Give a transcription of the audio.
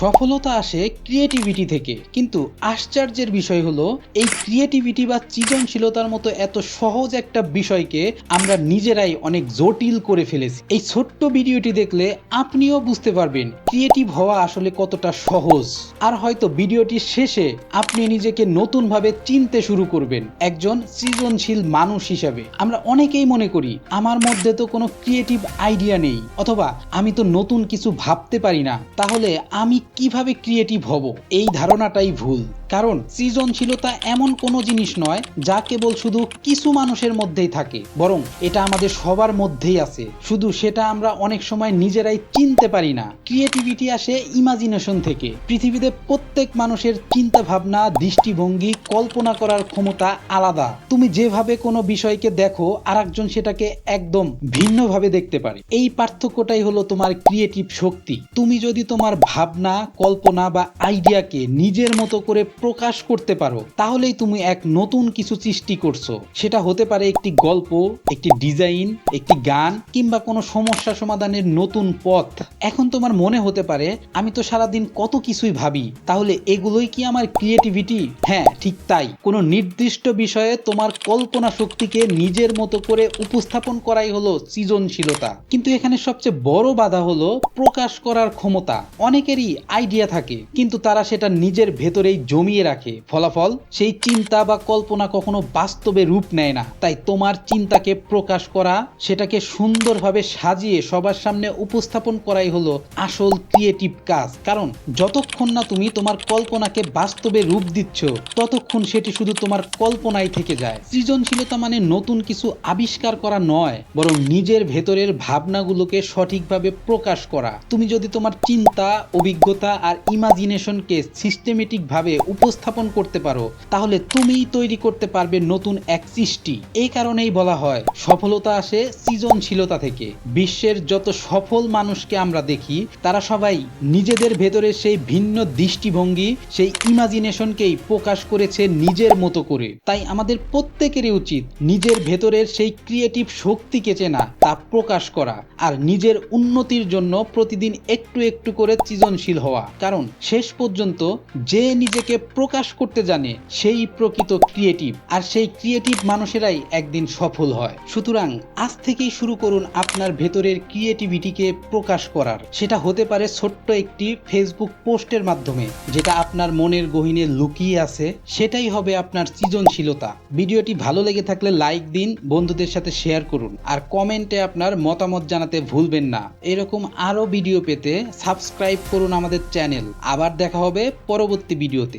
সফলতা আসে ক্রিয়েটিভিটি থেকে। কিন্তু আশ্চর্যের বিষয় হলো, এই ক্রিয়েটিভিটি বা সৃজনশীলতার মতো এত সহজ একটা বিষয়কে আমরা নিজেরাই অনেক জটিল করে ফেলেছি। এই ছোট্ট ভিডিওটি দেখলে আপনিও বুঝতে পারবেন ক্রিয়েটিভ হওয়া আসলে কতটা সহজ। আর হয়তো ভিডিওটির শেষে আপনি নিজেকে নতুনভাবে চিনতে শুরু করবেন, একজন সৃজনশীল মানুষ হিসাবে। আমরা অনেকেই মনে করি, আমার মধ্যে তো কোনো ক্রিয়েটিভ আইডিয়া নেই, অথবা আমি তো নতুন কিছু ভাবতে পারি না। তাহলে আমি কীভাবে ক্রিয়েটিভ হব? এই ধারণাটাই ভুল। কারণ সৃজনশীলতা এমন কোনো জিনিস নয় যা কেবল শুধু কিছু মানুষের মধ্যেই থাকে, বরং এটা আমাদের সবার মধ্যেই আছে। শুধু সেটা আমরা অনেক সময় নিজেরাই চিনতে পারি না। ক্রিয়েটিভিটি আসে ইমাজিনেশন থেকে। পৃথিবীতে প্রত্যেক মানুষের চিন্তা ভাবনা দৃষ্টিভঙ্গি, কল্পনা করার ক্ষমতা আলাদা। তুমি যেভাবে কোনো বিষয়কে দেখো আর একজন সেটাকে একদম ভিন্নভাবে দেখতে পারে। এই পার্থক্যটাই হলো তোমার ক্রিয়েটিভ শক্তি। তুমি যদি তোমার ভাবনা, কল্পনা বা আইডিয়াকে নিজের মতো করে প্রকাশ করতে পারো, তাহলেই তুমি এক নতুন কিছু সৃষ্টি করছ। সেটা হতে পারে একটি গল্প, একটি ডিজাইন, একটি গান, কিংবা কোনো সমস্যা সমাধানের নতুন পথ। এখন তোমার মনে হতে পারে, আমি তো সারাদিন কত কিছুই ভাবি, তাহলে এগুলোই কি আমার ক্রিয়েটিভিটি হ্যাঁ ঠিক তাই। কোনো নির্দিষ্ট বিষয়ে তোমার কল্পনা শক্তিকে নিজের মতো করে উপস্থাপন করাই হলো সৃজনশীলতা। কিন্তু এখানে সবচেয়ে বড় বাধা হলো প্রকাশ করার ক্ষমতা। অনেকেরই আইডিয়া থাকে, কিন্তু তারা সেটা নিজের ভেতরেই জমিয়ে রাখে। ফলাফল, সেই চিন্তা বা কল্পনা কখনো বাস্তবে রূপ নেয় না। তাই তোমার চিন্তাকে প্রকাশ করা, সেটাকে সুন্দরভাবে সাজিয়ে সবার সামনে উপস্থাপন করাই হলো আসল ক্রিয়েটিভ কাজ। কারণ, যতক্ষণ না তুমি তোমার কল্পনাকে বাস্তবে রূপ দিচ্ছ, ততক্ষণ সেটি শুধু তোমার কল্পনায় থেকে যায়। সৃজনশীলতা মানে নতুন কিছু আবিষ্কার করা নয়, বরং নিজের ভেতরের ভাবনাগুলোকে সঠিকভাবে প্রকাশ করা। তুমি যদি তোমার চিন্তা, অভিজ্ঞতা আর ইমাজিনেশনকে সিস্টেমেটিক ভাবে উপস্থাপন করতে পারো, তাহলে তুমিই তৈরি করতে পারবে নতুন এক সৃষ্টি। এই কারণেই বলা হয়, সফলতা আসে সৃজনশীলতা থেকে। বিশ্বের যত সফল মানুষকে আমরা দেখি, তারা সবাই নিজেদের ভেতরে সেই ভিন্ন দৃষ্টিভঙ্গি, সেই ইমাজিনেশনকেই প্রকাশ করেছে নিজের মতো করে। তাই আমাদের প্রত্যেকেরই উচিত নিজের ভেতরের সেই ক্রিয়েটিভ শক্তিকে চেনা, তা প্রকাশ করা আর নিজের উন্নতির জন্য প্রতিদিন একটু একটু করে সৃজনশীল হওয়া। কারণ শেষ পর্যন্ত যে নিজেকে প্রকাশ করতে জানে সেই প্রকৃত ক্রিয়েটিভ আর সেই ক্রিয়েটিভ মানুষেরাই একদিন সফল হয়। সুতরাং আজ থেকেই শুরু করুন আপনার ভেতরের ক্রিয়েটিভিটিকে প্রকাশ করার। সেটা হতে পারে ছোট্ট একটি ফেসবুক পোস্টের মাধ্যমে, যেটা আপনার মনের গহীনে লুকিয়ে আছে, সেটাই হবে আপনার সৃজনশীলতা। ভিডিওটি ভালো লেগে থাকলে লাইক দিন, বন্ধুদের সাথে শেয়ার করুন, আর কমেন্টে আপনার মতামত জানাতে ভুলবেন না। এরকম আরও ভিডিও পেতে সাবস্ক্রাইব করুন আমাদের চ্যানেল আবার দেখা হবে পরবর্তী ভিডিওতে